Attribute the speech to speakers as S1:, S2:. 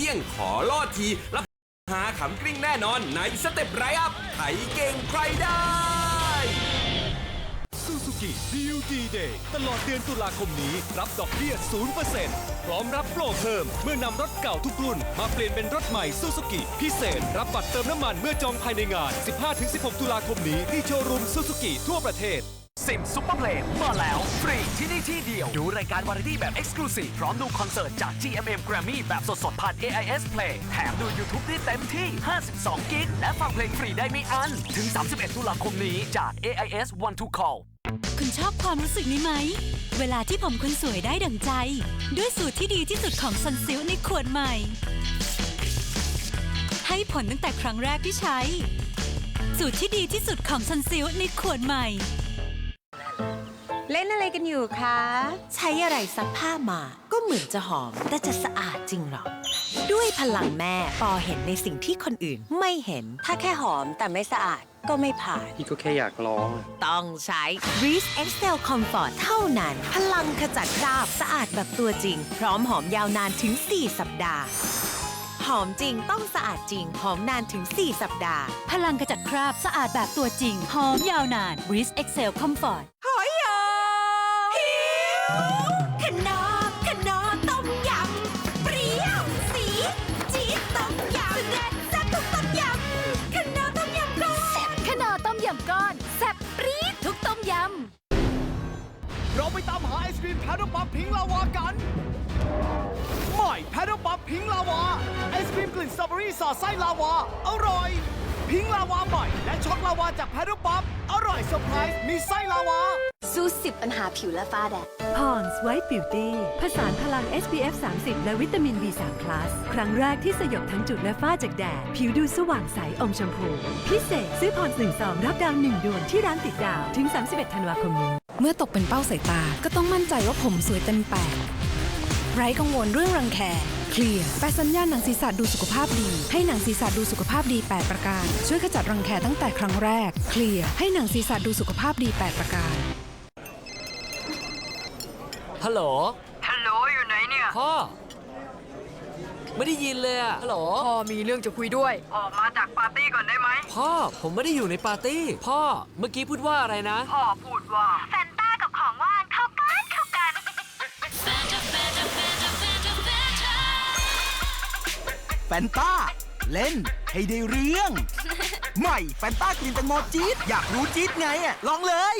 S1: พียงขอลอดทีรับหาขำกริ้งแน่นอนในสเต็ปไรอัพไถเก่งใครได้
S2: ซูซูกิดีลดีเดย์ตลอดเดือนตุลาคมนี้ รับดอกเบี้ย 0%พร้อมรับโปรเพิ่ม เมื่อนำรถเก่าทุกรุ่น มาเปลี่ยนเป็นรถใหม่ซูซูกิพิเศษ รับบัตรเติมน้ำมันเมื่อจองภายในงาน 15-16 ตุลาคมนี้ที่โชว์รูมซูซูกิทั่วประเทศ
S3: ซิมซุปเปอร์เพลย์มาแล้ว ฟรีที่นี่ที่เดียว ดูรายการวาไรตี้แบบ Exclusive พร้อมดูคอนเสิร์ตจาก GMM Grammy แบบสดๆ ผ่าน AIS Play แถมดู YouTube ได้เต็มที่ 52 กิกและฟังเพลงฟรีได้ไม่อัน ถึง 31 ตุลาคมนี้จาก AIS One to Call
S4: คุณชอบความรู้สึกนี้ไหม เวลาที่ผมคุณสวยได้ดั่งใจ ด้วยสูตรที่ดีที่สุดของซันซิลในขวดใหม่ ให้ผลตั้งแต่ครั้งแรกที่ใช้ สูตรที่ดีที่สุดของซันซิลในขวดใหม่
S5: เล่นอะไรกันอยู่คะ
S6: ใช้อะไรซักผ้ามา ก็เหมือนจะหอม แต่จะสะอาดจริงหรอ ด้วยพลังแม่ปอเห็นในสิ่งที่คนอื่นไม่เห็น
S5: ถ้าแค่หอมแต่ไม่สะอาดก็ไม่ผ่าน
S7: พี่ก็แค่อยากลอง
S6: ต้องใช้ Breeze Excel Comfort เท่านั้น พลังขจัดคราบสะอาดแบบตัวจริง พร้อมหอมยาวนานถึง 4 สัปดาห์ หอมจริงต้องสะอาดจริง หอมนานถึง 4 สัปดาห์
S4: พลังกระจัดคราบสะอาดแบบตัวจริง หอมยาวนาน Breeze Excel Comfort
S6: หอยยอหิว ขนอขนอต้มยำ เปรี้ยวสีจี๊ดต้มยำเด็ดแซ่บทุกต้มยำขนอต้มยำก้อน
S4: ขนาต้มยำก้อนแซ่บปรี๊ดทุกต้มยำ
S8: เราไปตามหาไอศครีมแพดเดิลป๊อปพิงลาวากันใหม่แพดเดิลป๊อปพิงลาวาไอศครีมกลิ่นสตรอเบอรี่สอดไส้ลาวา อร่อย พิงค์ลาวาใหม่และช็อกลาวาจากแพดเดิลป๊อปอร่อยเซอร์ไพรส์มีไส้ลาวา
S5: สู้สิบปัญหาผิวและฟ้าแดด
S9: Pond's White Beauty ผสานพลัง SPF 30 และวิตามิน B3 Plus ครั้งแรกที่สยบทั้งจุดและฝ้าจากแดด ผิวดูสว่างใสอมชมพู พิเศษซื้อ Pond's 1 2รับดาว1ดวงที่ร้านติดดาว ถึง 31 ธันวาคมนี้
S10: เมื่อตกเป็นเป้าสายตา ก็ต้องมั่นใจว่าผมสวยเต็มแปดไร้กังวลเรื่องรังแค เคลียร์แปดสัญญาณหนังศีรษะดูสุขภาพดี ให้หนังศีรษะดูสุขภาพดี 8 ประการ ช่วยขจัดรังแคตั้งแต่ครั้งแรก เคลียร์ให้หนังศีรษะดูสุขภาพดี 8 ประการ
S3: ฮัลโหล
S5: ฮัลโหลอยู่ไหนเนี่ย
S3: พ่อ ไม่ได้ยินเลยอะฮัลโหล
S5: พ่อมีเรื่องจะคุยด้วย ออกมาจากปาร์ตี้ก่อนได้ไหม
S3: พ่อ ผมไม่ได้อยู่ในปาร์ตี้ พ่อ เมื่อกี้พูดว่าอะไรนะ
S5: พ่อพูดว่า
S4: แฟน
S8: แฟนต้า เล่นให้ได้เรื่อง ใหม่แฟนต้ากลิ่นแตงโมจี๊ดอยากรู้จี๊ดไงอะลองเลย